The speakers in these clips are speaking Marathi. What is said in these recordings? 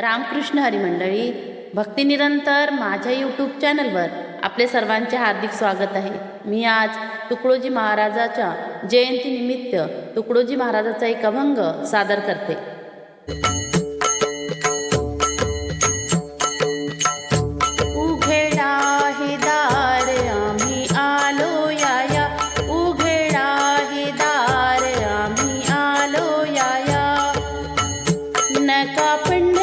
रामकृष्ण हरिमंडळी भक्तिनिरंतर माझ्या यूट्यूब चॅनलवर आपले सर्वांचे हार्दिक स्वागत आहे. मी आज तुकडोजी महाराजाच्या जयंतीनिमित्त तुकडोजी महाराजाचा एक अभंग सादर करते. कापण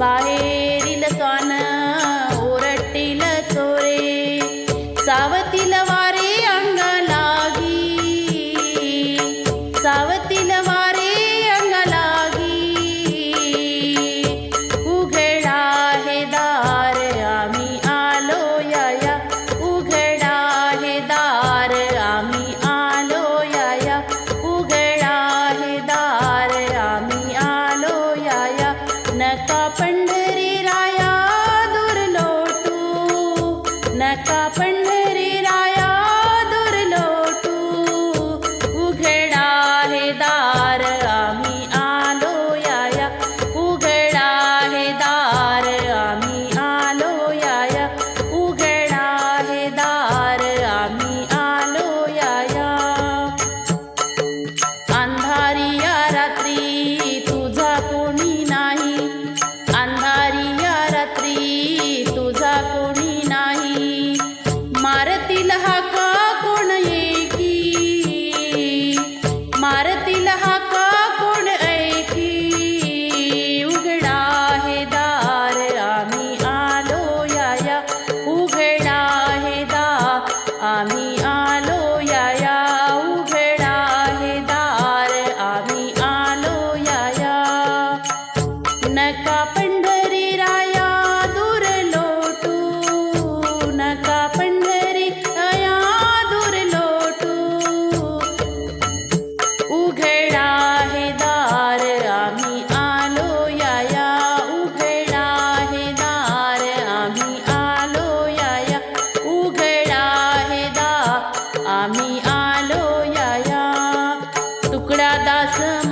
बाहेरील स्वान ओरडतील चोरे. चावतील वारे अंग लागी चावतील वारे अंग लागी उघडा हे दार आम्ही आलो या उघडा हे आम्ही आलो या उघडा हे दार आम्ही आलो या नका पण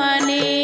মানে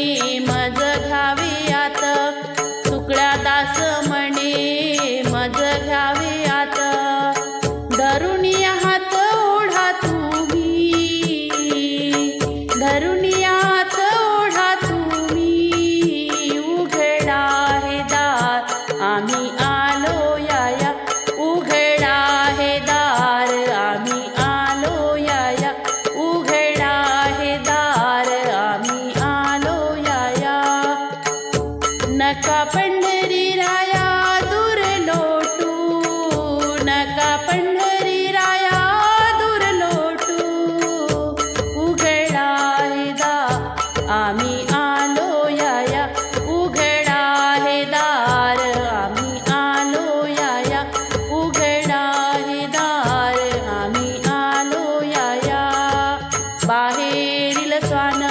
தேரில சுவானா